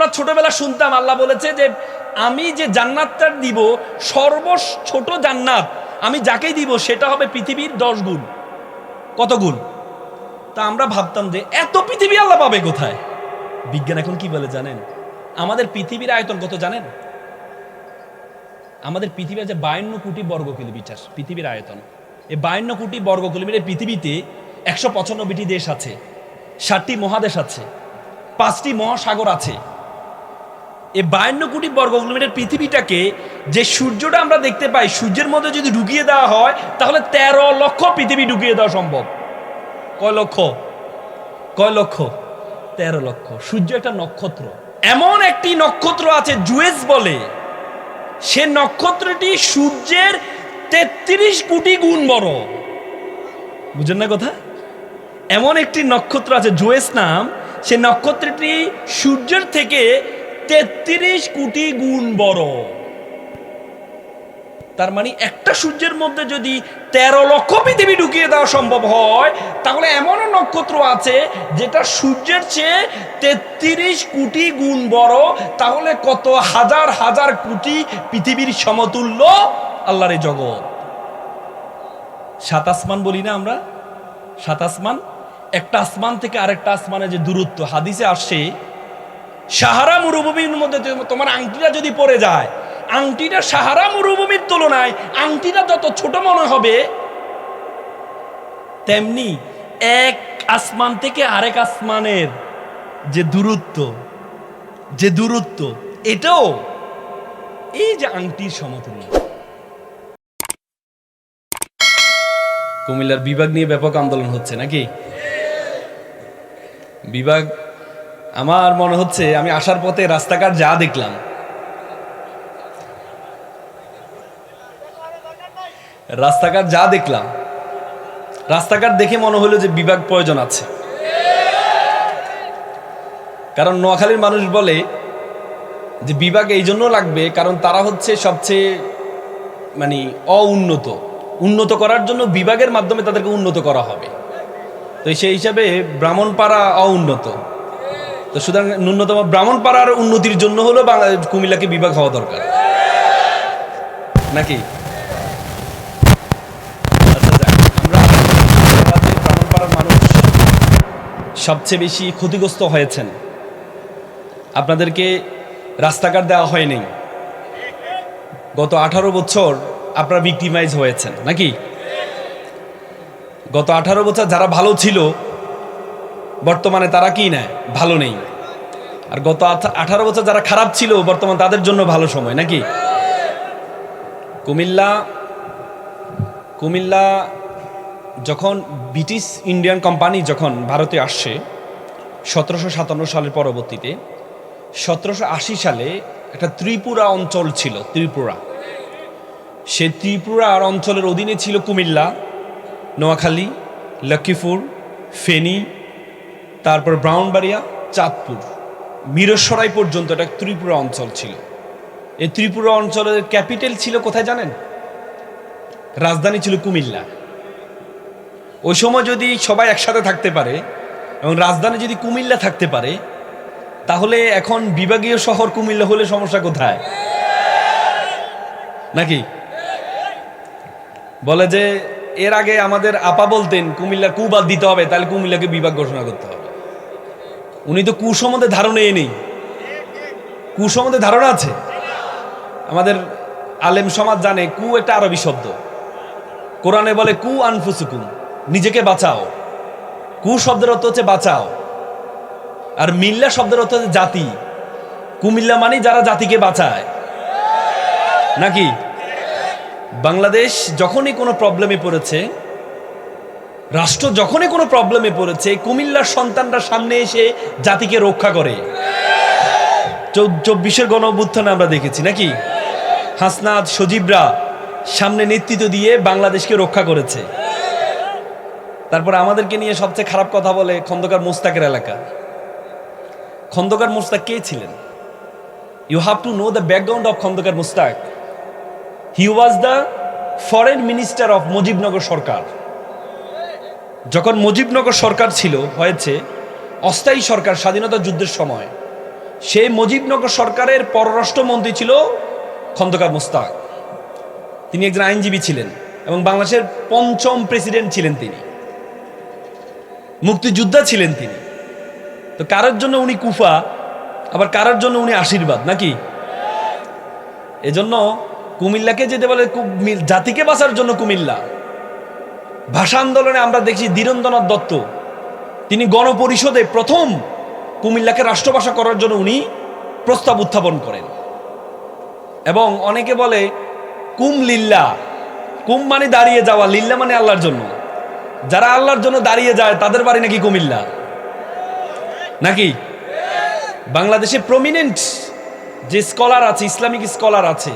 আমরা ছোটবেলা শুনতাম, আল্লাহ বলেছে যে আমি যে জান্নাতটা দিব সর্ব ছোট জান্নাত, আমি যাকেই দিব সেটা হবে পৃথিবীর দশ গুণ। কত গুণ? তা আমরা ভাবতাম যে এত পৃথিবী আল্লাহ পাবে কোথায়? বিজ্ঞান এখন কি বলে জানেন? আমাদের পৃথিবীর আয়তন কত জানেন? আমাদের পৃথিবী আছে বায়ান্ন কোটি বর্গ কিলোমিটার, পৃথিবীর আয়তন। এই বায়ান্ন কোটি বর্গ কিলোমিটার পৃথিবীতে একশো পঁচানব্বইটি দেশ আছে, ষাটটি মহাদেশ আছে, পাঁচটি মহাসাগর আছে। এই বায়ান্ন কোটি বর্গ কিলোমিটার পৃথিবীটাকে যে সূর্যটা আমরা দেখতে পাই, সূর্যের মধ্যে যদি ঢুকিয়ে দেওয়া হয়, তাহলে তেরো লক্ষ পৃথিবী ঢুকিয়ে দেওয়া সম্ভব। কয় লক্ষ? কয় লক্ষ? তেরো লক্ষ। সূর্য একটা নক্ষত্র। এমন একটি নক্ষত্র আছে, জুয়েস বলে। সে নক্ষত্রটি সূর্যের তেত্রিশ কোটি গুণ বড়। বুঝেন না কথা? এমন একটি নক্ষত্র আছে, জুয়েস নাম। সে নক্ষত্রটি সূর্যের থেকে তেত্রিশ কোটি গুণ বড়। তার মানে একটা সূর্যের মধ্যে যদি তেরো লক্ষ পৃথিবী ঢুকিয়ে দেওয়া সম্ভব হয়, তাহলে এমনও নক্ষত্র আছে যেটা সূর্যের চেয়ে তেত্রিশ কোটি গুণ বড়, তাহলে কত হাজার হাজার কোটি পৃথিবীর সমতুল্য আল্লাহর জগৎ। সাত আসমান বলি না আমরা? সাত আসমান? একটা আসমান থেকে আরেকটা আসমানের যে দূরত্ব, হাদিসে আসছে সাহারা মরুভূমির মধ্যে তোমার আংটিটা যদি পড়ে যায়, আংটিটা সাহারা মরুভূমির তুলনায় আংটিটা যত ছোট মনে হবে, তেমনি এক আসমান থেকে আরেক আসমানের যে দূরত্ব যে দূরত্ব, এটাও এই যে আংটির সমতুল্য। কুমিল্লার বিভাগ নিয়ে ব্যাপক আন্দোলন হচ্ছে নাকি? বিভাগ আমার মনে হচ্ছে আমি আসার পথে রাস্তাঘাট যা দেখলাম। রাস্তাঘাট যা দেখলাম। রাস্তাঘাট দেখে মনে হলো যে বিভাগ প্রয়োজন আছে। কারণ নোয়াখালীর মানুষ বলে যে বিভাগ এই জন্য লাগবে কারণ তারা হচ্ছে সবচেয়ে মানে অউন্নত। উন্নত করার জন্য বিভাগের মাধ্যমে তাদেরকে উন্নত করা হবে। তো সেই হিসাবে ব্রাহ্মণপাড়া অউন্নত। তো সুতরাং ন্যূনতম ব্রাহ্মণপাড়ার উন্নতির জন্য হলো বাংলাদেশ কুমিল্লাকে বিভাগ হওয়া দরকার। নাকি? আচ্ছা সবচেয়ে বেশি ক্ষতিগ্রস্ত হয়েছেন। আপনাদেরকে রাস্তাঘাট দেওয়া হয়নি। গত আঠারো বছর আপনারা ভিক্টিমাইজ হয়েছেন, নাকি? গত আঠারো বছর যারা ভালো ছিল বর্তমানে তারা কি নেয়? ভালো নেই। আর গত আঠারো বছর যারা খারাপ ছিল, বর্তমান তাদের জন্য ভালো সময়, নাকি? কুমিল্লা কুমিল্লা যখন ব্রিটিশ ইন্ডিয়ান কোম্পানি যখন ভারতে আসছে, সতেরোশো সাতান্ন সালের পরবর্তীতে, সতেরোশো আশি সালে একটা ত্রিপুরা অঞ্চল ছিল, ত্রিপুরা। সে ত্রিপুরার অঞ্চলের অধীনে ছিল কুমিল্লা, নোয়াখালী, লক্ষ্মীপুর, ফেনী তারপর ব্রাউনবাড়িয়া, চাঁদপুর। মিরসরাই পর্যন্ত এটা ত্রিপুরা অঞ্চল ছিল। এই ত্রিপুরা অঞ্চলের ক্যাপিটাল ছিল কোথায় জানেন? রাজধানী ছিল কুমিল্লা। ওই সময় যদি সবাই একসাথে থাকতে পারে এবং রাজধানী যদি কুমিল্লা থাকতে পারে, তাহলে এখন বিভাগীয় শহর কুমিল্লা হলে সমস্যা কোথায়? নাকি? বলে যে, এর আগে আমাদের আপা বলতেন, কুমিল্লা কু বাদ দিতে হবে, তাহলে কুমিল্লাকে বিভাগ ঘোষণা করতে হবে। উনি তো কু সম্বন্ধে ধারণা নেই। কু সম্বন্ধে ধারণা আছে? আমাদের আলেম সমাজ জানে কু একটা আরবি শব্দ। কোরআনে বলে কু আনফুসুকুম, নিজেকে বাঁচাও। কু শব্দের অর্থ হচ্ছে বাঁচাও। আর মিল্লা শব্দের অর্থ হচ্ছে জাতি। কুমিল্লা মানে যারা জাতিকে বাঁচায়। নাকি? বাংলাদেশ যখনই কোনো প্রবলেমে পড়েছে রাষ্ট্র যখনই কোনো প্রবলেমে পড়েছে, কুমিল্লার সন্তানরা সামনে এসে জাতিকে রক্ষা করে। চব্বিশের গণ আমরা দেখেছি, নাকি? হাসনাদ সজীবরা সামনে নেতৃত্ব দিয়ে বাংলাদেশকে রক্ষা করেছে। তারপর আমাদেরকে নিয়ে সবচেয়ে খারাপ কথা বলে খন্দকার মোস্তাকের এলাকা। খন্দকার মোস্তাক কে ছিলেন? You have to know the background of Khondaker Mostaq. He was the foreign minister of Mujibnagar সরকার। যখন মুজিবনগর সরকার ছিল, হয়েছে অস্থায়ী সরকার স্বাধীনতা যুদ্ধের সময়, সেই মুজিবনগর সরকারের পররাষ্ট্রমন্ত্রী ছিল খন্দকার মোস্তাক। তিনি একজন আইনজীবী ছিলেন এবং বাংলাদেশের পঞ্চম প্রেসিডেন্ট ছিলেন তিনি। মুক্তিযোদ্ধা ছিলেন তিনি। তো কারোর জন্য উনি কুফা, আবার কারোর জন্য উনি আশীর্বাদ, নাকি? এজন্য কুমিল্লাকে যেতে বলে জাতিকে বাঁচার জন্য কুমিল্লা ভাষা আন্দোলনে আমরা দেখি ধীরেন্দ্রনাথ দত্ত। তিনি গণপরিষদে প্রথম কুমিল্লাকে রাষ্ট্রভাষা করার জন্য উনি প্রস্তাব উত্থাপন করেন। এবং অনেকে বলে, কুম লিল্লা। কুম মানে দাঁড়িয়ে যাওয়া, লিল্লা মানে আল্লাহর জন্য। যারা আল্লাহর জন্য দাঁড়িয়ে যায়, তাদের বাড়ি নাকি কুমিল্লা? নাকি? বাংলাদেশে প্রমিনেন্ট যে স্কলার আছে, ইসলামিক স্কলার আছে,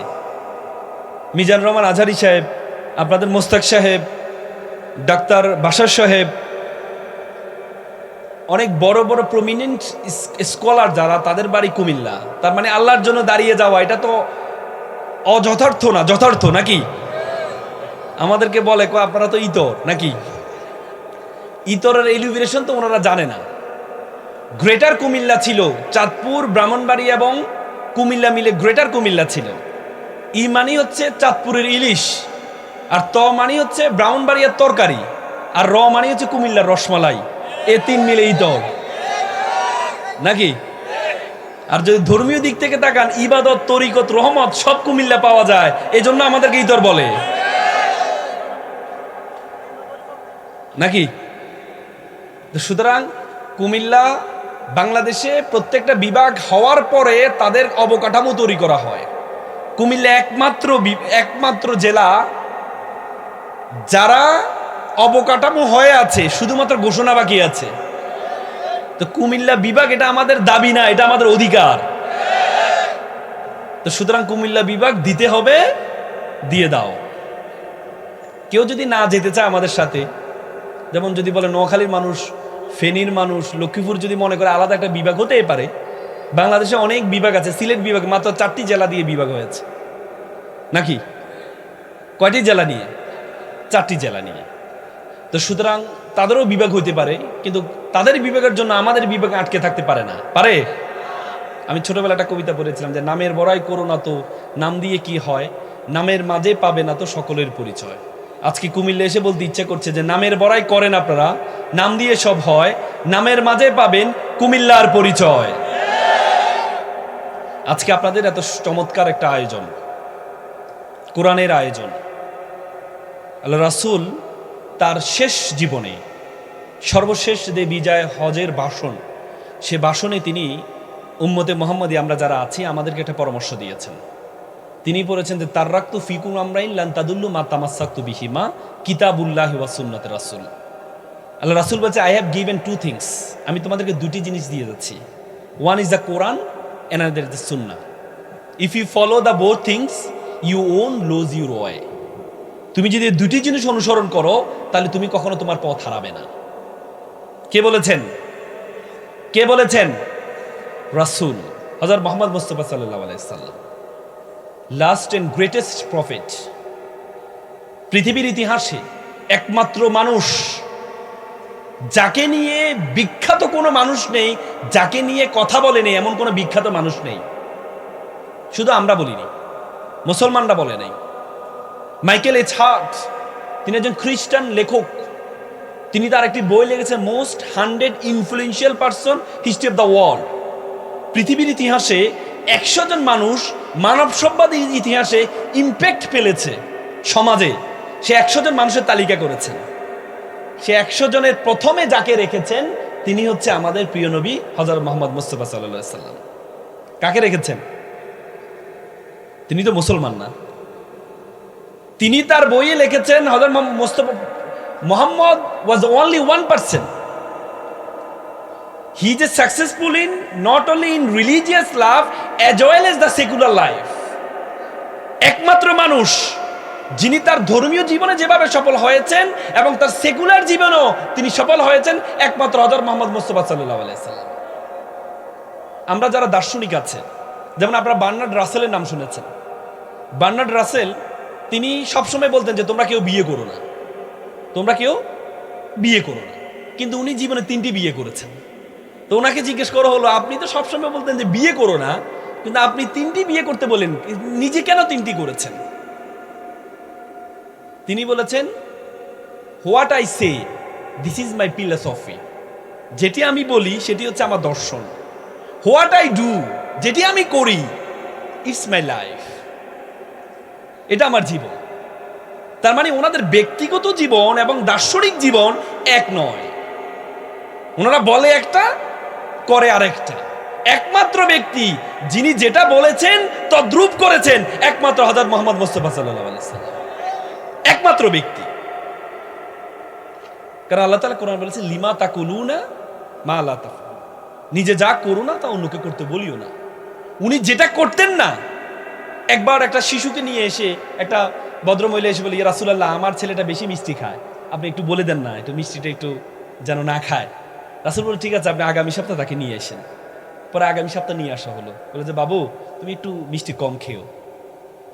মিজান রহমান আজহারি সাহেব, আপনাদের মোস্তাক সাহেব ডাক্তার বাসার সাহেব, অনেক বড় বড় প্রমিনেন্ট স্কলার যারা, তাদের বাড়ি কুমিল্লা। তার মানে আল্লাহর জন্য দাঁড়িয়ে যাওয়া, এটা তো অযথার্থ না, যথার্থ নাকি? আমাদেরকে বলে কো আপনারা তো ইতর, নাকি? ইতরের এলিভেশন তো ওনারা জানে না। গ্রেটার কুমিল্লা ছিল চাঁদপুর, ব্রাহ্মণবাড়ি এবং কুমিল্লা মিলে গ্রেটার কুমিল্লা ছিল। ই মানি হচ্ছে চাঁদপুরের ইলিশ। আর ত মানি হচ্ছে ব্রাহ্মণবাড়িয়ার তরকারি, আর র মানি হচ্ছে কুমিল্লার রসমালাই। এ তিন মিলে ইতর নাকি? আর যদি ধর্মীয় দিক থেকে তাকান, ইবাদত, তরিকত, রহমত, সব কুমিল্লা পাওয়া যায়। এই জন্য আমাদেরকে ইতর বলে। নাকি? সুতরাং কুমিল্লা বাংলাদেশে প্রত্যেকটা বিভাগ হওয়ার পরে তাদের অবকাঠামো তৈরি করা হয়। কুমিল্লা একমাত্র একমাত্র জেলা যারা অবকাঠামো হয়ে আছে, শুধুমাত্র ঘোষণা বাকি আছে, তো কুমিল্লা বিভাগ এটা আমাদের দাবি না, এটা আমাদের অধিকার। তো সুতরাং কুমিল্লা বিভাগ দিতে হবে, দিয়ে দাও। কেউ যদি না যেতে চায় আমাদের সাথে, যেমন যদি বলে নোয়াখালীর মানুষ, ফেনীর মানুষ, লক্ষ্মীপুর যদি মনে করে আলাদা একটা বিভাগ হতেই পারে, বাংলাদেশে অনেক বিভাগ আছে, সিলেট বিভাগ, মাত্র চারটি জেলা দিয়ে বিভাগ হয়েছে। নাকি? কয়টি জেলা নিয়ে? চারটি জেলা নিয়ে। তো সুতরাং তাদেরও বিভাগ হইতে পারে, কিন্তু তাদের বিবেকের জন্য আমাদের বিভাগ আটকে থাকতে পারে না। পারে? আমি ছোটবেলা একটা কবিতা পড়েছিলাম যে, নামের বড়াই করো না তো, নাম দিয়ে কি হয়? নামের মাঝে পাবে না তো সকলের পরিচয়। আজকে কুমিল্লা এসে বলতে ইচ্ছা করছে যে, নামের বড়াই করেন আপনারা, নাম দিয়ে সব হয়, নামের মাঝে পাবেন কুমিল্লার পরিচয়। আজকে আপনাদের এত চমৎকার একটা আয়োজন, কোরআনের আয়োজন। রাসূল তার শেষ জীবনে, সর্বশেষ যে বিজয় হজের বাসন, সে বাসনে তিনি উম্মতে মোহাম্মদী আমরা যারা আছি, আমাদেরকে একটা পরামর্শ দিয়েছেন। তিনি বলেছেন যে তার রাক্তু ফিকুম আমরাইন লান তাদুল্লু মা তামাসাক্তু বিহিমা কিতাবুল্লাহ ওয়া সুন্নাত রাসূল। আল্লাহ রাসূল বলছে I have given two things আমি তোমাদেরকে দুটি জিনিস দিয়ে যাচ্ছি। One is the Quran another is the Sunnah if you follow the both things you won't lose your way তুমি যদি দুটি জিনিস অনুসরণ করো, তাহলে তুমি কখনো তোমার পথ হারাবে না। কে বলেছেন? কে বলেছেন? রাসূল, হযরত মোহাম্মদ মুস্তফা সাল্লাল্লাহু আলাইহি সাল্লাম। লাস্ট এন্ড গ্রেটেস্ট প্রফিট পৃথিবীর ইতিহাসে একমাত্র মানুষ, যাকে নিয়ে বিখ্যাত কোনো মানুষ নেই, যাকে নিয়ে কথা বলে নেই, এমন কোনো বিখ্যাত মানুষ নেই। শুধু আমরা বলিনি, মুসলমানরা বলে নাই। মাইকেল এইচ হার্ট, তিনি একজন খ্রিস্টান লেখক। তিনি তার একটি বই লিখেছেন, most hundred influential person, history of the world. পৃথিবীর ইতিহাসে একশো জন মানুষ মানব সভ্যতার ইতিহাসে ইম্প্যাক্ট ফেলেছে সমাজে। সে একশো জন মানুষের তালিকা করেছেন। সে একশো জনের প্রথমে যাকে রেখেছেন, তিনি হচ্ছে আমাদের প্রিয় নবী হজরত মোহাম্মদ মুস্তফা সাল্লাহ সাল্লাম কাকে রেখেছেন? তিনি তো মুসলমান না। তিনি তার বইয়ে লিখেছেন হজরত Mostafa, Mohammad was only one person he is successful in, not only in religious love, as well as the secular life একমাত্র মানুষ যিনি তার ধর্মীয় জীবনে যেভাবে সফল হয়েছেন এবং তার সেকুলার জীবনেও তিনি সফল হয়েছেন, একমাত্র হজর মোহাম্মদ মুস্তফা সাল্লাহ আলাইসাল্লাম আমরা যারা দার্শনিক আছে যেমন আপনারা বার্নার্ড রাসেলের নাম শুনেছেন। বার্নার্ড রাসেল তিনি সবসময় বলতেন যে, তোমরা কেউ বিয়ে করো না। তোমরা কেউ বিয়ে করো না। কিন্তু উনি জীবনে তিনটি বিয়ে করেছেন। তো ওনাকে জিজ্ঞেস করা হলো, আপনি তো সবসময় বলতেন যে, বিয়ে করো না। কিন্তু আপনি তিনটি বিয়ে করতে বলেন, নিজে কেন তিনটি করেছেন? তিনি বলেছেন, what I say, this is my philosophy. যেটি আমি বলি, সেটি হচ্ছে আমার দর্শন। হোয়াট আই ডু, যেটি আমি করি, ইটস মাই লাইফ। এটা আমার জীবন। তার মানে ওনাদের ব্যক্তিগত জীবন এবং দার্শনিক জীবন এক নয়। ওনারা বলে একটা, করে আরেকটা। একমাত্র ব্যক্তি যিনি যেটা বলেছেন, তদ্রুপ করেছেন, একমাত্র হজরত মোহাম্মদ মোস্তফা সাল্লাহ আলাইসাল্লাম একমাত্র ব্যক্তি। কারণ আল্লাহ তালা কোরআন বলেছে, লিমা তা কলু না মা আল্লাহ নিজে যা করো না, তা অন্যকে করতে বলিও না। উনি যেটা করতেন না একবার একটা শিশুকে নিয়ে এসে একটা ভদ্রমহিলা এসে বলি রাসুলাল্লাহ, আমার ছেলেটা বেশি মিষ্টি খায়। আপনি একটু বলে দেন না, একটু মিষ্টিটা একটু যেন না খায়। রাসুল বলে ঠিক আছে, আপনি আগামী সপ্তাহ তাকে নিয়ে এসেন পরে আগামী সপ্তাহ নিয়ে আসা হলো। বলে যে, বাবু, তুমি একটু মিষ্টি কম খেও।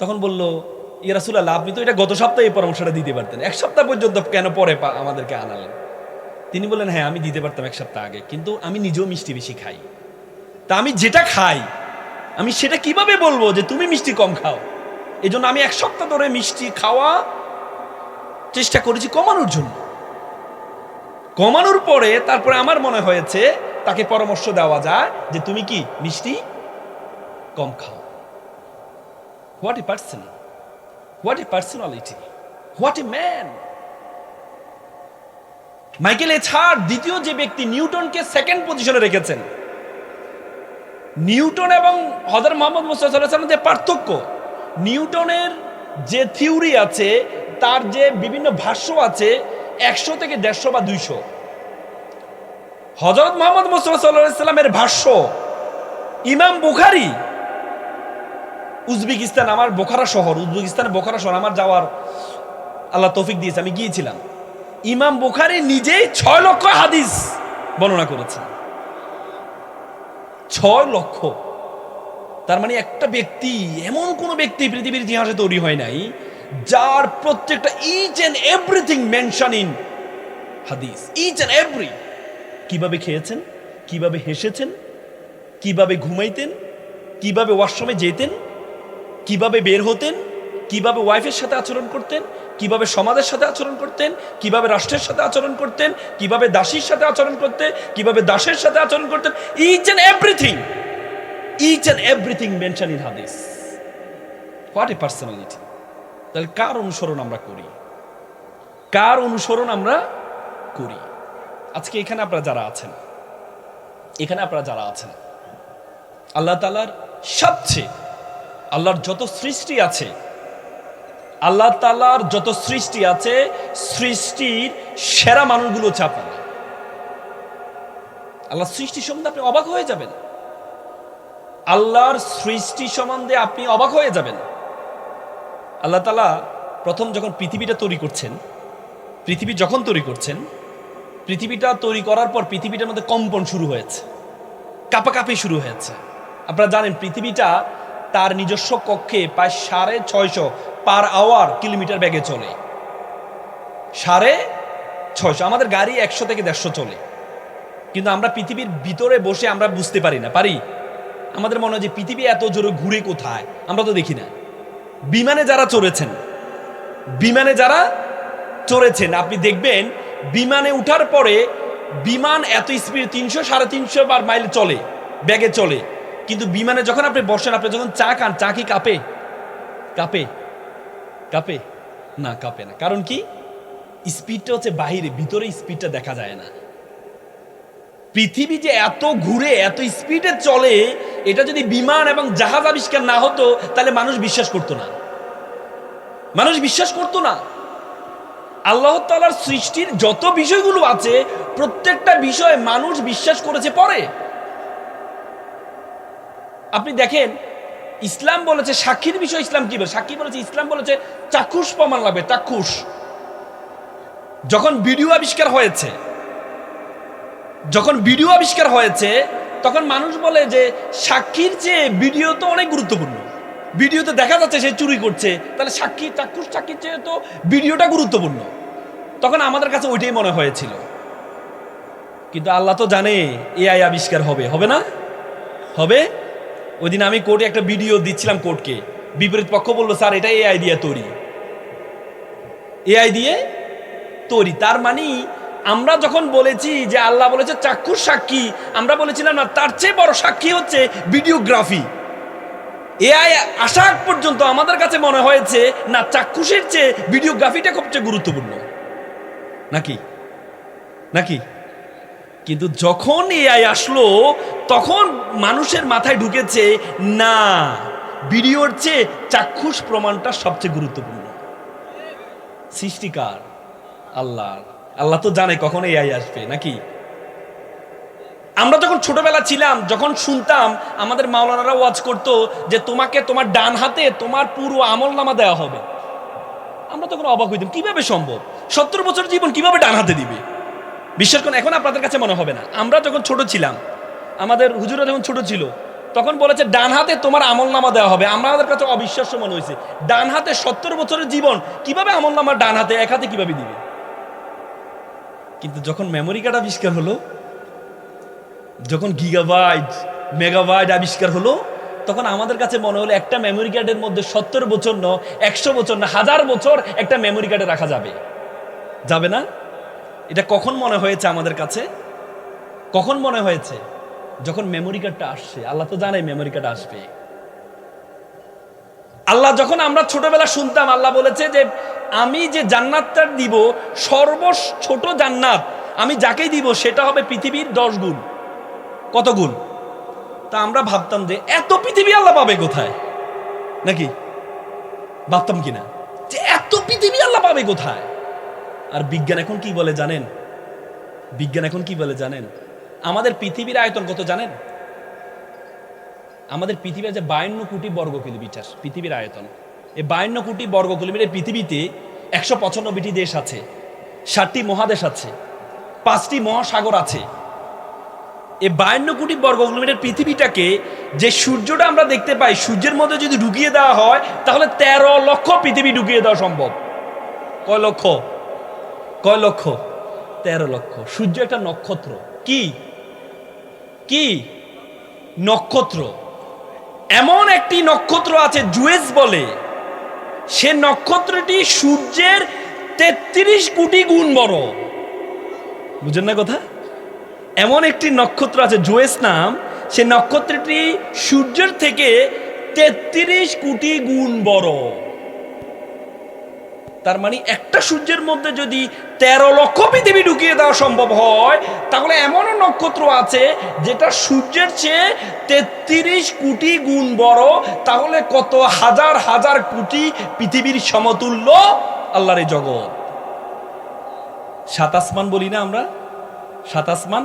তখন বলল, ইয়া রাসুলাল্লাহ, আপনি তো এটা গত সপ্তাহে এই পরামর্শটা দিতে পারতেন। এক সপ্তাহ পর্যন্ত কেন পরে আমাদেরকে আনালেন? তিনি বললেন হ্যাঁ আমি দিতে পারতাম এক সপ্তাহ আগে, কিন্তু আমি নিজেও মিষ্টি বেশি খাই। তা আমি যেটা খাই আমি সেটা কীভাবে বলব যে তুমি মিষ্টি কম খাও? এই আমি এক সপ্তাহ ধরে মিষ্টি খাওয়া চেষ্টা করেছি কমানোর জন্য। কমানোর পরে তারপরে আমার মনে হয়েছে তাকে পরামর্শ দেওয়া যায় যে তুমি কি মিষ্টি কম খাও। What a person what a personality what a man Michael এছাড় দ্বিতীয় যে ব্যক্তি নিউটনকে সেকেন্ড পজিশনে রেখেছেন নিউটন এবং হজর মোহাম্মদ মুস্তাফামের যে পার্থক্য, নিউটনের যে থিওরি আছে, তার যে বিভিন্ন ভাষ্য আছে, একশো থেকে দেড়শো বা দুইশো। হজরত মোহাম্মদ মুস্তফা সাল্লাহ সাল্লামের ভাষ্য, ইমাম বুখারি, উজবেকিস্তান, আমার বোখারা শহর উজবেকিস্তানের বোখারা শহর, আমার যাওয়ার আল্লাহ তৌফিক দিয়েছে, আমি গিয়েছিলাম। ইমাম বুখারি নিজেই ছয় লক্ষ হাদিস বর্ণনা করেছেন। ছয় লক্ষ। তার মানে একটা ব্যক্তি, এমন কোন ব্যক্তি পৃথিবীর ইতিহাসে তৈরি হয় নাই, যার প্রত্যেকটা each and everything mention in হাদিস। ইচ এন্ড এভরি কীভাবে খেয়েছেন? কীভাবে হেসেছেন? কীভাবে ঘুমাইতেন? কীভাবে ওয়াশরুমে যেতেন? কীভাবে বের হতেন? কীভাবে ওয়াইফের সাথে আচরণ করতেন? কীভাবে সমাজের সাথে আচরণ করতেন, কীভাবে রাষ্ট্রের সাথে আচরণ করতেন, কীভাবে দাসীর সাথে আচরণ করতেন, কীভাবে দাসের সাথে আচরণ করতেন each and everything each and everything mention in হাদিস হোয়াট এ পার্সোনালিটি তাহলে কার অনুসরণ আমরা করি? কার অনুসরণ আমরা করি? আজকে এখানে আপনারা যারা আছেন, এখানে আপনারা যারা আছেন, আল্লাহ তালার সবচেয়ে, আল্লাহর যত সৃষ্টি আছে আল্লাহ তালার যত সৃষ্টি আছে, সৃষ্টির সেরা মানুষগুলো হচ্ছে আল্লাহ সৃষ্টি সম্বন্ধে আপনি অবাক হয়ে যাবেন। আল্লাহর সৃষ্টি সম্বন্ধে আপনি অবাক হয়ে যাবেন। আল্লাহ তালা প্রথম যখন পৃথিবীটা তৈরি করছেন, পৃথিবী যখন তৈরি করছেন, পৃথিবীটা তৈরি করার পর পৃথিবীটার মধ্যে কম্পন শুরু হয়েছে। কাপাকাপি শুরু হয়েছে। আপনারা জানেন পৃথিবীটা তার নিজস্ব কক্ষে প্রায় সাড়ে ছয়শো পার আওয়ার কিলোমিটার ব্যাগে চলে। সাড়ে ছয়শো, আমাদের গাড়ি একশো থেকে দেড়শো চলে। কিন্তু আমরা পৃথিবীর ভিতরে বসে আমরা বুঝতে পারি না। পারি? আমাদের মনে হয় যে পৃথিবী এত জোরে ঘুরে কোথায়? আমরা তো দেখি না। বিমানে যারা চড়েছেন, বিমানে যারা চড়েছেন, আপনি দেখবেন বিমানে উঠার পরে বিমান এত স্পিড তিনশো, সাড়ে তিনশো বার মাইল চলে ব্যাগে চলে। কিন্তু বিমানে যখন আপনি বসেন, আপনি যখন চা খান, চা কি কাঁপে? কাঁপে। কাঁপে? না কাঁপে না। কারণ কি? স্পিডটা হচ্ছে বাহিরে, ভিতরে স্পিডটা দেখা যায় না। পৃথিবী যে এত ঘুরে, এত স্পিডে চলে, এটা যদি বিমান এবং জাহাজ আবিষ্কার না হতো, তাহলে মানুষ বিশ্বাস করতো না। মানুষ বিশ্বাস করতো না। আল্লাহ তালার সৃষ্টির যত বিষয়গুলো আছে, প্রত্যেকটা বিষয়ে মানুষ বিশ্বাস করেছে পরে। আপনি দেখেন ইসলাম বলেছে, সাক্ষীর বিষয় ইসলাম কি বলে? সাক্ষী বলেছে, ইসলাম বলেছে, চাক্ষুষ প্রমাণ লাগবে চাক্ষুষ। যখন ভিডিও আবিষ্কার হয়েছে, যখন ভিডিও আবিষ্কার হয়েছে, তখন মানুষ বলে যে, সাক্ষীর চেয়ে ভিডিও তো অনেক গুরুত্বপূর্ণ। ভিডিওতে দেখা যাচ্ছে সে চুরি করছে, তাহলে সাক্ষী, চাক্ষুষ, সাক্ষীর চেয়ে তো ভিডিওটা গুরুত্বপূর্ণ। তখন আমাদের কাছে ওইটাই মনে হয়েছিল। কিন্তু আল্লাহ তো জানে এআই আবিষ্কার হবে হবে না? হবে? ওই দিন আমি কোর্টে একটা ভিডিও দিচ্ছিলাম কোর্টকে। বিপরীত পক্ষ বলল, স্যার, এটা এআই দিয়ে তৈরি। এআই দিয়ে তৈরি। তার মানে আমরা যখন বলেছি যে আল্লাহ বলেছে চাক্ষুষ সাক্ষী, আমরা বলেছিলাম না, তার চেয়ে বড় সাক্ষী হচ্ছে ভিডিওগ্রাফি। এআই আসা পর্যন্ত আমাদের কাছে মনে হয়েছে, না, চাক্ষুষের চেয়ে ভিডিওগ্রাফিটা সবচেয়ে গুরুত্বপূর্ণ। নাকি? নাকি? কিন্তু যখন এআই আসলো, তখন মানুষের মাথায় ঢুকেছে, না, ভিডিওর চেয়ে চাক্ষুষ প্রমাণটা সবচেয়ে গুরুত্বপূর্ণ। সৃষ্টিকার, আল্লাহ আল্লাহ তো জানে কখন এআই আসবে, নাকি? আমরা যখন ছোটবেলা ছিলাম, যখন শুনতাম, আমাদের মাওলানারা ওয়াজ করতো যে তোমাকে তোমার ডান হাতে তোমার পুরো আমল নামা দেওয়া হবে। আমরা তখন অবাক হইতাম, কীভাবে সম্ভব? সত্তর বছর জীবন কীভাবে ডান হাতে দিবে? বিশ্বাস করুন, এখন আপনাদের কাছে মনে হবে না। আমরা যখন ছোট ছিলাম, আমাদের হুজুরা যখন ছোট ছিল, তখন বলেছে, ডান হাতে তোমার আমল নামা দেওয়া হবে। আমাদের কাছে অবিশ্বাস্য মনে হয়েছে, ডান হাতে সত্তর বছরের জীবন, কীভাবে আমল নামা ডান হাতে, এক হাতে কীভাবে দিবে? কিন্তু যখন মেমোরি কার্ড আবিষ্কার হলো, যখন গিগাবাইট মেগাবাইট আবিষ্কার হলো, তখন আমাদের কাছে মনে হলো, একটা মেমোরি কার্ডের মধ্যে সত্তর বছর ন একশো বছর না হাজার বছর একটা মেমোরি কার্ডে রাখা যাবে। যাবে না? এটা কখন মনে হয়েছে আমাদের কাছে? কখন মনে হয়েছে? যখন মেমোরি কার্ডটা আসছে। আল্লাহ তো জানে মেমোরি কার্ড আসবে। আল্লাহ যখন আমরা ছোটবেলা শুনতাম, আল্লাহ বলেছে যে, আমি যে জান্নাতটা দিব সর্ব ছোট জান্নাত, আমি যাকেই দিব সেটা হবে পৃথিবীর দশ গুণ। কত গুণ? তা আমরা ভাবতাম যে, এত পৃথিবী আল্লাহ পাবে কোথায়? নাকি? ভাবতাম কিনা? যে, এত পৃথিবী আল্লাহ পাবে কোথায়? আর বিজ্ঞান এখন কি বলে জানেন? বিজ্ঞান এখন কি বলে জানেন? আমাদের পৃথিবীর আয়তন কত জানেন? আমাদের পৃথিবী আছে বায়ান্ন কোটি বর্গ কিলোমিটার, পৃথিবীর আয়তন। এই বায়ান্ন কোটি বর্গ কিলোমিটার পৃথিবীতে একশো পঁচানব্বইটি দেশ আছে, ষাটটি মহাদেশ আছে, পাঁচটি মহাসাগর আছে। এই বায়ান্ন কোটি বর্গ কিলোমিটার পৃথিবীটাকে যে সূর্যটা আমরা দেখতে পাই, সূর্যের মধ্যে যদি ঢুকিয়ে দেওয়া হয়, তাহলে তেরো লক্ষ পৃথিবী ঢুকিয়ে দেওয়া সম্ভব। কয় লক্ষ? কয় লক্ষ? তেরো লক্ষ। সূর্য একটা নক্ষত্র। কি? কি? নক্ষত্র। এমন একটি নক্ষত্র আছে জুয়েস বলে। সে নক্ষত্রটি সূর্যের তেত্রিশ কোটি গুণ বড়। বুঝেন না কথা? এমন একটি নক্ষত্র আছে জুয়েস নাম। সে নক্ষত্রটি সূর্যের থেকে তেত্রিশ কোটি গুণ বড়। তার মানে একটা সূর্যের মধ্যে যদি তেরো লক্ষ পৃথিবী ঢুকিয়ে দেওয়া সম্ভব হয়, তাহলে এমনও নক্ষত্র আছে যেটা সূর্যের চেয়ে তেত্রিশ কোটি গুণ বড়। তাহলে কত হাজার হাজার কোটি পৃথিবীর সমতুল্য আল্লাহর জগৎ। সাত আসমান বলি না আমরা? সাত আসমান?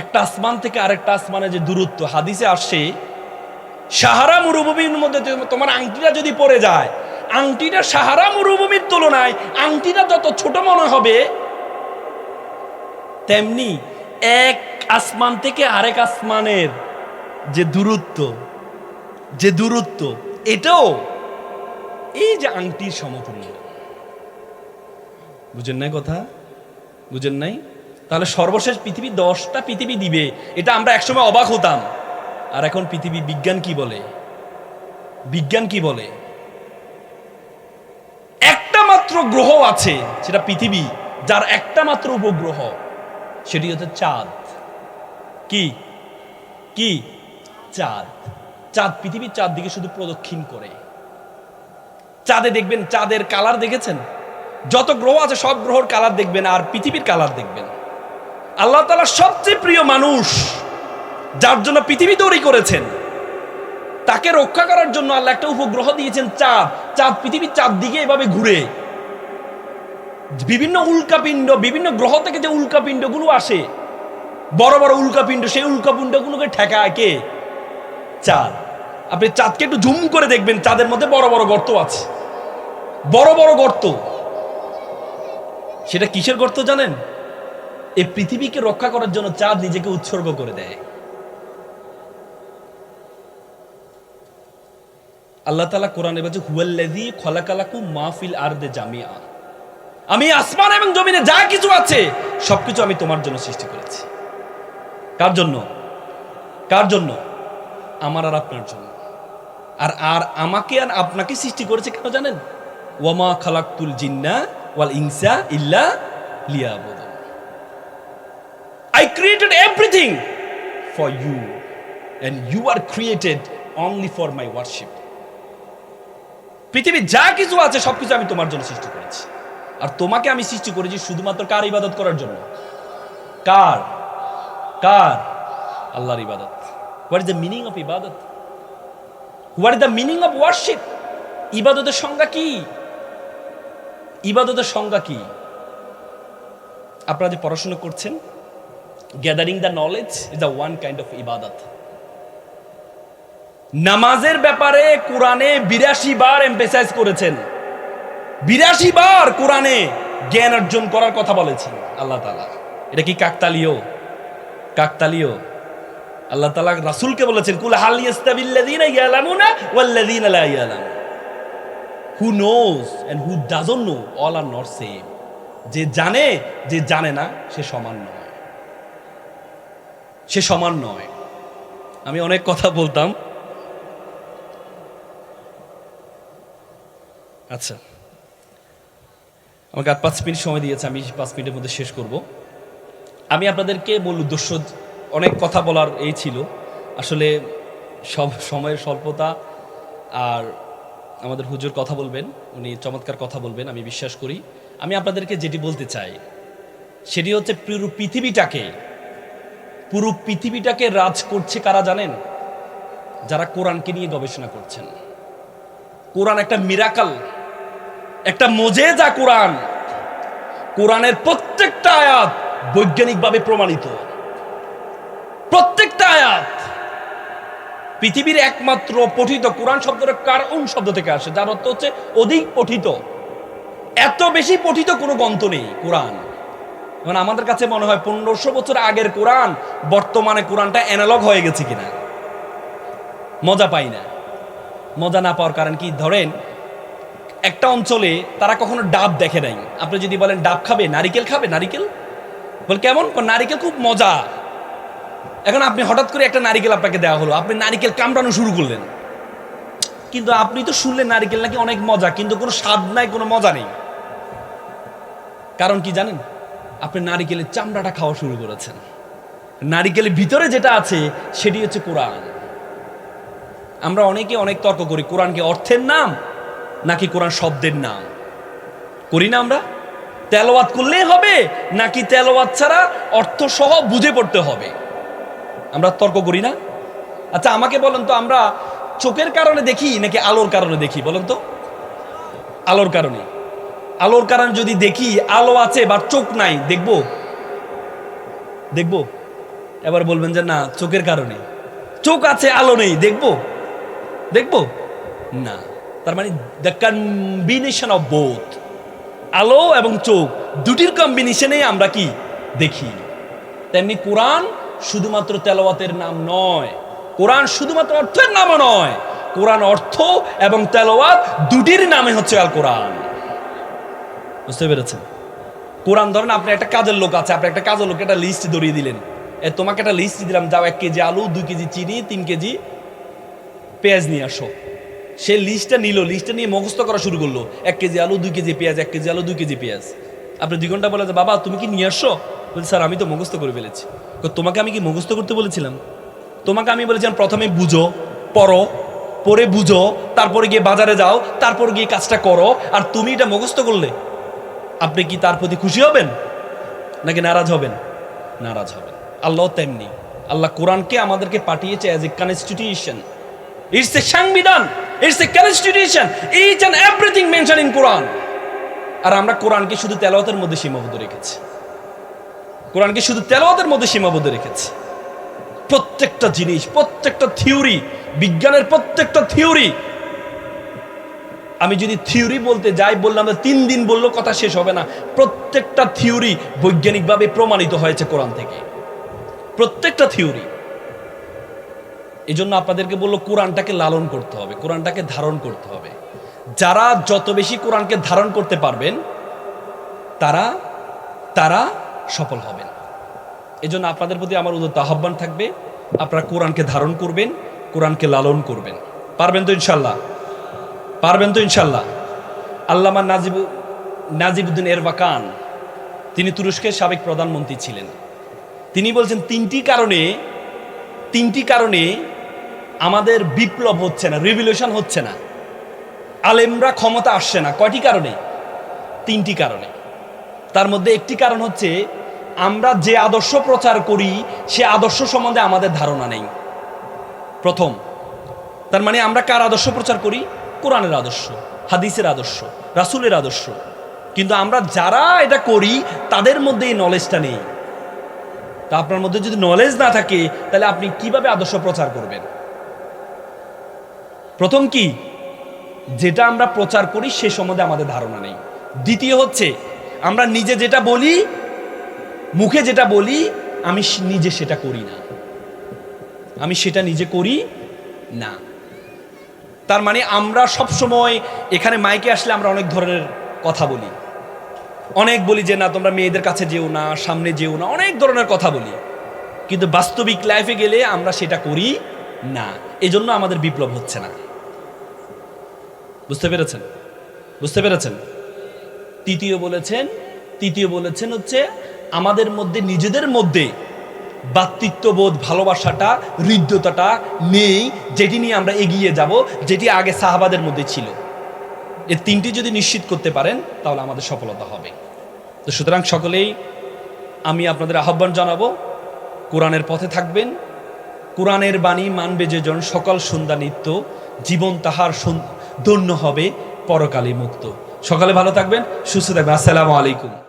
একটা আসমান থেকে আরেকটা আসমানের যে দূরত্ব, হাদিসে আসছে সাহারা মরুভূমির মধ্যে তোমার আংটিটা যদি পড়ে যায় আংটিটা সাহারা মরুভূমির তুলনায় আংটিটা যত ছোট মনে হবে, তেমনি এক আসমান থেকে আরেক আসমানের যে দূরত্ব যে দূরত্ব, এটাও এই যে আংটির সমতুল্য। বুঝেন নাই কথা? বুঝেন নাই? তাহলে সর্বশেষ পৃথিবী দশটা পৃথিবী দিবে, এটা আমরা একসময় অবাক হতাম। আর এখন পৃথিবী বিজ্ঞান কি বলে? বিজ্ঞান কি বলে? মাত্র গ্রহ আছে সেটা পৃথিবী, যার একটা মাত্র উপগ্রহ, সেটি হচ্ছে চাঁদ। কি? কি? চাঁদ। চাঁদ পৃথিবীর চাঁদ দিকে শুধু প্রদক্ষিণ করে। চাঁদে দেখবেন চাঁদের কালার দেখেছেন? যত গ্রহ আছে সব গ্রহর কালার দেখবেন আর পৃথিবীর কালার দেখবেন। আল্লাহ তালা সবচেয়ে প্রিয় মানুষ, যার জন্য পৃথিবী তৈরি করেছেন, তাকে রক্ষা করার জন্য আল্লাহ একটা উপগ্রহ দিয়েছেন চাঁদ। চাঁদ পৃথিবীর চাঁদ দিকে এভাবে ঘুরে। বিভিন্ন উল্কাপিণ্ড, বিভিন্ন গ্রহ থেকে যে উল্কাপিণ্ডগুলো আসে, বড় বড় উল্কাপিণ্ড, সেই উল্কাপিণ্ডগুলোকে ঠেকায় কে? চাঁদ। আপনি চাঁদকে একটু ঝুম করে দেখবেন, চাঁদের মধ্যে বড় বড় গর্ত আছে। বড় বড় গর্ত। সেটা কিসের গর্ত জানেন? এই পৃথিবীকে রক্ষা করার জন্য চাঁদ নিজেকে উৎসর্গ করে দেয়। আল্লাহ তালা কোরআনে বলছে, হুয়াল্লাযী খলাকালাকুম মাহফিল আরদে জামিয়া আমি আসমান এবং জমিনে যা কিছু আছে সবকিছু আমি তোমার জন্য সৃষ্টি করেছি। কার জন্য? কার জন্য? আমার আর আপনার জন্য। আর আর আমাকে আর আপনাকে সৃষ্টি করেছে কেন জানেন? ওয়ামা খালাকুল জিন্না ওয়াল ইনসা ইল্লা লিয়াবুদুন। I created everything for you, and you are created only for my worship. পৃথিবীর যা কিছু আছে সবকিছু আমি তোমার জন্য সৃষ্টি করেছি। আর তোমাকে আমি সৃষ্টি করেছি শুধুমাত্র কার ইবাদত করার জন্য? কার? কার? আল্লাহর ইবাদত। What is the meaning of ইবাদত? What is the meaning of worship ইবাদতের সংজ্ঞা কি? ইবাদতের সংজ্ঞা কি? আপনারা যে পড়াশোনা করছেন gathering the knowledge is the one kind of ইবাদত। নামাজের ব্যাপারে কোরআনে বিরাশি বার এম্পেসাইজ করেছেন। বিরাশি বার কোরআনে জ্ঞান অর্জন করার কথা বলেছেন আল্লাহ তালা এটা কি কাকতালীয়? কাকতালীয়। আল্লাহ তালা রাসূলকে বলেছেন, কুল হাল ইয়াস্তাবিল্লাযীনা ইয়ালামুনা ওয়াল্লাযীনা লা ইয়ালামুন। Who knows and who doesn't know all are not same যে জানে যে জানে না, সে সমান নয়। সে সমান নয়। আমি অনেক কথা বলতাম। আচ্ছা। আমাকে আর পাঁচ মিনিট সময় দিয়েছে, আমি পাঁচ মিনিটের মধ্যে শেষ করব। আমি আপনাদেরকে মূল উদ্দেশ্য, অনেক কথা বলার এই ছিল। আসলে সব সময়ের স্বল্পতা আর আমাদের হুজুর কথা বলবেন, উনি চমৎকার কথা বলবেন, আমি বিশ্বাস করি। আমি আপনাদেরকে যেটি বলতে চাই, সেটি হচ্ছে পুরো পৃথিবীটাকে পুরো পৃথিবীটাকে রাজ করছে কারা জানেন? যারা কোরআনকে নিয়ে গবেষণা করছেন। কোরআন একটা মিরাকাল একটা মোজেজা কোরআন। কোরআনের প্রত্যেকটা আয়াত বৈজ্ঞানিকভাবে প্রমাণিত। প্রত্যেকটা আয়াত পৃথিবীর একমাত্র পঠিত কোরআন শব্দটা কারণ শব্দ থেকে আসে? যার অর্থ হচ্ছে অধিক পঠিত। এত বেশি পঠিত কোনো গ্রন্থ নেই কোরআন। মানে আমাদের কাছে মনে হয় পনেরোশো বছর আগের কোরআন, বর্তমানে কোরআনটা অ্যানালগ হয়ে গেছে কিনা? মজা পাই না। মজা না পাওয়ার কারণ কি? ধরেন একটা অঞ্চলে তারা কখনো ডাব দেখে নাই। আপনি যদি বলেন ডাব খাবে, নারিকেল খাবে, নারিকেল? বল কেমন? নারিকেল খুব মজা। এখন আপনি হঠাৎ করে একটা নারিকেল আপনাকে দেওয়া হলো, আপনি নারিকেল কামড়ানো শুরু করলেন। কিন্তু আপনি তো শুনলেন নারিকেল নাকি অনেক মজা, কিন্তু কোনো স্বাদ নাই, কোনো মজা নেই। কারণ কি জানেন? আপনি নারিকেলের চামড়াটা খাওয়া শুরু করেছেন। নারিকেলের ভিতরে যেটা আছে, সেটি হচ্ছে কোরআন। আমরা অনেকে অনেক তর্ক করি কোরআন কি অর্থের নাম নাকি কোরআন শব্দের নাম? করি না আমরা? তেলাওয়াত করলেই হবে, নাকি তেলাওয়াত ছাড়া অর্থ সহ বুঝে পড়তে হবে? আমরা তর্ক করি না? আচ্ছা আমাকে বলেন তো, আমরা চোখের কারণে দেখি নাকি আলোর কারণে দেখি? বলেন তো। আলোর কারণে। আলোর কারণে যদি দেখি, আলো আছে বা চোখ নাই, দেখব? দেখব? এবার বলবেন যে না, চোখের কারণে। চোখ আছে, আলো নেই, দেখব? দেখব? না। তার মানে দ্য কম্বিনেশন অফ বোথ আলো এবং চোখ, দুটির কম্বিনেশনেই আমরা কি দেখি। তেমনি কোরআন শুধুমাত্র তেলাওয়াতের নাম নয়, কোরআন শুধুমাত্র অর্থের নামও নয়, কোরআন অর্থ এবং তেলাওয়াত দুটির নামে হচ্ছে আল কোরআন বুঝতে পেরেছেন? কোরআন ধরেন আপনি একটা কাজের লোক আছে, আপনি একটা কাজের লোক একটা লিস্ট ধরিয়ে দিলেন। এ, তোমাকে একটা লিস্ট দিলাম, যাও এক কেজি আলু, দুই কেজি চিনি, তিন কেজি পেঁয়াজ নিয়ে আসো। সে লিস্টটা নিল, লিস্টটা নিয়ে মুখস্থ করা শুরু করল। এক কেজি আলু, দুই কেজি পেঁয়াজ, এক কেজি আলু, দুই কেজি পেঁয়াজ। আপনি দুই ঘণ্টা বলে যে, বাবা, তুমি কি নিয়ে আসছো? বলছি, স্যার, আমি তো মুখস্থ করে ফেলেছি। তোমাকে আমি কি মুখস্থ করতে বলেছিলাম? তোমাকে আমি বলেছিলাম, প্রথমে বুঝো, পড়ো, পরে বুঝো, তারপরে গিয়ে বাজারে যাও, তারপর গিয়ে কাজটা করো, আর তুমি এটা মুখস্থ করলে। আপনি কি তার প্রতি খুশি হবেন? নাকি নারাজ হবেন? নারাজ হবেন। আল্লাহ তেমনি। আল্লাহ কোরআনকে আমাদেরকে পাঠিয়েছে as a constitution it's a সংবিধান it's a constitution each and everything mention in Quran আর আমরা কোরআনকে শুধু তেলাওয়াতের মধ্যে সীমাবদ্ধ রেখেছি। কোরআনকে শুধু তেলাওয়াতের মধ্যে সীমাবদ্ধ রেখেছি। প্রত্যেকটা জিনিস, প্রত্যেকটা থিওরি বিজ্ঞানের প্রত্যেকটা থিওরি আমি যদি থিওরি বলতে যাই, বললাম তিন দিন বললেও কথা শেষ হবে না। প্রত্যেকটা থিওরি বৈজ্ঞানিকভাবে প্রমাণিত হয়েছে কোরআন থেকে। প্রত্যেকটা থিওরি এই জন্য আপনাদেরকে বলল, কোরআনটাকে লালন করতে হবে, কোরআনটাকে ধারণ করতে হবে। যারা যত বেশি কোরআনকে ধারণ করতে পারবেন, তারা তারা সফল হবেন। এজন্য আপনাদের প্রতি আমার উদত্ত আহ্বান থাকবে, আপনারা কোরআনকে ধারণ করবেন, কোরআনকে লালন করবেন। পারবেন তো ইনশাল্লাহ পারবেন তো ইনশাল্লাহ আল্লামা নাজিবু, নাজিবুদ্দিন এরবাকান, তিনি তুরস্কের সাবেক প্রধানমন্ত্রী ছিলেন। তিনি বলছেন, তিনটি কারণে তিনটি কারণে আমাদের বিপ্লব হচ্ছে না রিভলিউশন হচ্ছে না। আলেমরা ক্ষমতা আসছে না, কয়টি কারণে? তিনটি কারণে। তার মধ্যে একটি কারণ হচ্ছে, আমরা যে আদর্শ প্রচার করি, সে আদর্শ সম্বন্ধে আমাদের ধারণা নেই। প্রথম, তার মানে আমরা কার আদর্শ প্রচার করি? কোরআনের আদর্শ, হাদিসের আদর্শ, রাসুলের আদর্শ। কিন্তু আমরা যারা এটা করি, তাদের মধ্যে এই নলেজটা নেই। তা আপনার মধ্যে যদি নলেজ না থাকে, তাহলে আপনি কীভাবে আদর্শ প্রচার করবেন? প্রথম কি? যেটা আমরা প্রচার করি সে সম্বন্ধে আমাদের ধারণা নেই। দ্বিতীয় হচ্ছে, আমরা নিজে যেটা বলি, মুখে যেটা বলি, আমি নিজে সেটা করি না। আমি সেটা নিজে করি না। তার মানে আমরা সব সময় এখানে মাইকে আসলে আমরা অনেক ধরনের কথা বলি। অনেক বলি যে, না, তোমরা মেয়েদের কাছে যেও না, সামনে যেও না। অনেক ধরনের কথা বলি। কিন্তু বাস্তবিক লাইফে গেলে আমরা সেটা করি না, এজন্য আমাদের বিপ্লব হচ্ছে না। বুঝতে পেরেছেন? বুঝতে পেরেছেন? তৃতীয় বলেছেন তৃতীয় বলেছেন হচ্ছে, আমাদের মধ্যে, নিজেদের মধ্যে বাতৃত্ববোধ ভালোবাসাটা, হৃদ্যতাটা নেই, যেটি নিয়ে আমরা এগিয়ে যাব, যেটি আগে সাহাবাদের মধ্যে ছিল। এই তিনটি যদি নিশ্চিত করতে পারেন, তাহলে আমাদের সফলতা হবে। তো সুতরাং সকলেই আমি আপনাদের আহ্বান জানাব, কোরআনের পথে থাকবেন কোরআনের বাণী মানবে যেজন সকল সন্ধ্যা নিত্য, জীবন তাহার ধন্য হবে, পরকালে মুক্ত। সকালে ভালো থাকবেন, সুস্থ থাকবেন। আসসালামু আলাইকুম।